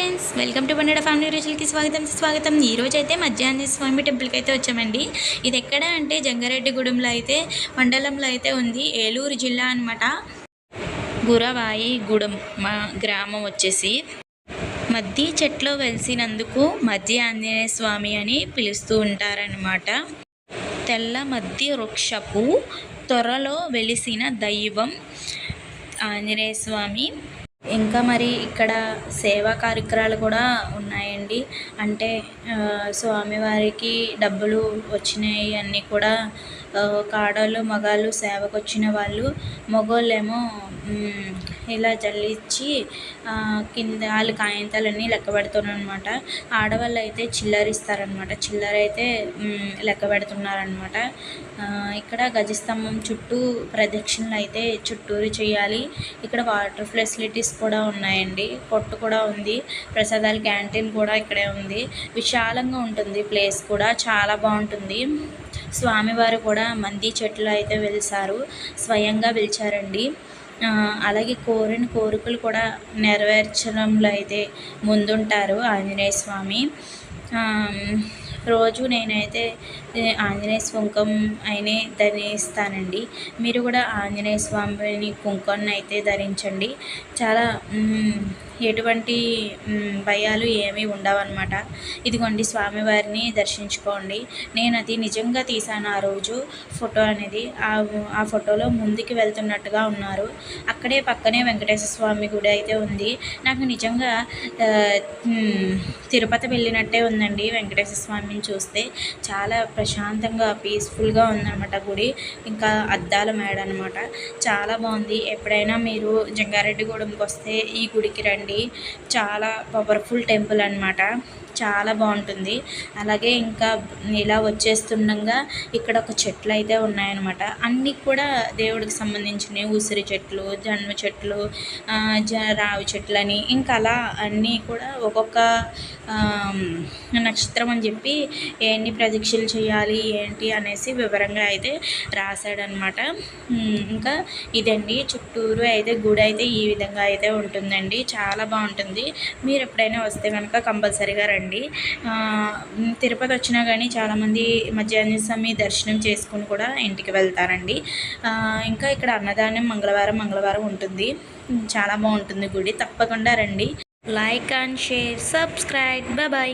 Friends welcome to బండడ family రుచులకి స్వాగతం స్వాగతం ఈ రోజు అయితే మధ్యాహ్నం స్వామి టెంపుల్కి అయితే వచ్చామండి. ఇది ఎక్కడ అంటే జంగారెడ్డిగూడెంలో అయితే మండలంలో అయితే ఉంది. ఏలూరు జిల్లా అనమాట గురవాయి గూడెం మా గ్రామం వచ్చేసి. మద్ది చెట్లో వెలిసినందుకు మధ్య ఆంజనేయ స్వామి అని పిలుస్తూ ఉంటారనమాట తెల్ల మద్ది వృక్షపు త్వరలో వెలిసిన దైవం ఆంజనేయ స్వామి. ఇంకా మరి ఇక్కడ సేవా కార్యక్రమాలు కూడా ఉన్నాయండి. అంటే స్వామివారికి డబ్బులు వచ్చినాయి అన్నీ కూడా ఒక ఆడవాళ్ళు మగాళ్ళు సేవకు వచ్చిన వాళ్ళు మగోళ్ళేమో ఇలా జల్లిచ్చి కింద వాళ్ళ కాయంతాలన్నీ లెక్క పెడుతున్నారనమాట ఆడవాళ్ళు అయితే చిల్లర ఇస్తారనమాట చిల్లర అయితే లెక్క పెడుతున్నారనమాట ఇక్కడ గజస్తంభం చుట్టూ ప్రదక్షిణలు అయితే చుట్టూరు చేయాలి. ఇక్కడ వాటర్ ఫెసిలిటీస్ కూడా ఉన్నాయండి. కొట్టు కూడా ఉంది. ప్రసాదాల క్యాంటీన్ కూడా ఇక్కడే ఉంది. విశాలంగా ఉంటుంది ప్లేస్ కూడా. చాలా బాగుంటుంది. స్వామివారు కూడా మంది చెట్లు అయితే వెలిసారు. స్వయంగా పిలిచారండి. అలాగే కోరిన కోరికలు కూడా నెరవేర్చడంలో అయితే ముందుంటారు ఆంజనేయ స్వామి. రోజు నేనైతే ఆంజనేయ కుంకం అయినే ధరిస్తానండి. మీరు కూడా ఆంజనేయ స్వామిని కుంకాన్ని అయితే ధరించండి. చాలా ఎటువంటి భయాలు ఏమీ ఉండవన్నమాట. ఇదిగోండి స్వామివారిని దర్శించుకోండి. నేను అది నిజంగా తీసాను ఆ రోజు ఫోటో అనేది. ఆ ఆ ఫోటోలో ముందుకు వెళ్తున్నట్టుగా ఉన్నారు. అక్కడే పక్కనే వెంకటేశ్వర స్వామి గుడి అయితే ఉంది. నాకు నిజంగా తిరుపతి వెళ్ళినట్టే ఉందండి వెంకటేశ్వర స్వామిని చూస్తే. చాలా ప్రశాంతంగా పీస్ఫుల్గా ఉందన్నమాట గుడి. ఇంకా అద్దాల మేడ అనమాట చాలా బాగుంది. ఎప్పుడైనా మీరు జంగారెడ్డిగూడెంకి వస్తే ఈ గుడికి రండి. చాలా పవర్ఫుల్ టెంపుల్ అన్నమాట. చాలా బాగుంటుంది. అలాగే ఇంకా ఇలా వచ్చేస్తుండగా ఇక్కడ ఒక చెట్లు అయితే ఉన్నాయన్నమాట. అన్నీ కూడా దేవుడికి సంబంధించినవి. ఉసిరి చెట్లు జన్మ చెట్లు రావి జ రావి ఇంకా అలా అన్నీ కూడా ఒక్కొక్క నక్షత్రం అని చెప్పి ఎన్ని ప్రదక్షిణలు చేయాలి ఏంటి అనేసి వివరంగా అయితే రాశాడనమాట ఇంకా ఇదండి. చుట్టూరు అయితే గుడి అయితే ఈ విధంగా అయితే ఉంటుందండి. చాలా చాలా బాగుంటుంది. మీరు ఎప్పుడైనా వస్తే కనుక కంపల్సరీగా రండి. తిరుపతి వచ్చినా కానీ చాలామంది మధ్యాహ్న స్వామి దర్శనం చేసుకుని కూడా ఇంటికి వెళ్తారండి. ఇంకా ఇక్కడ అన్నదానం మంగళవారం మంగళవారం ఉంటుంది. చాలా బాగుంటుంది గుడి. తప్పకుండా రండి. Like and share subscribe. Bye.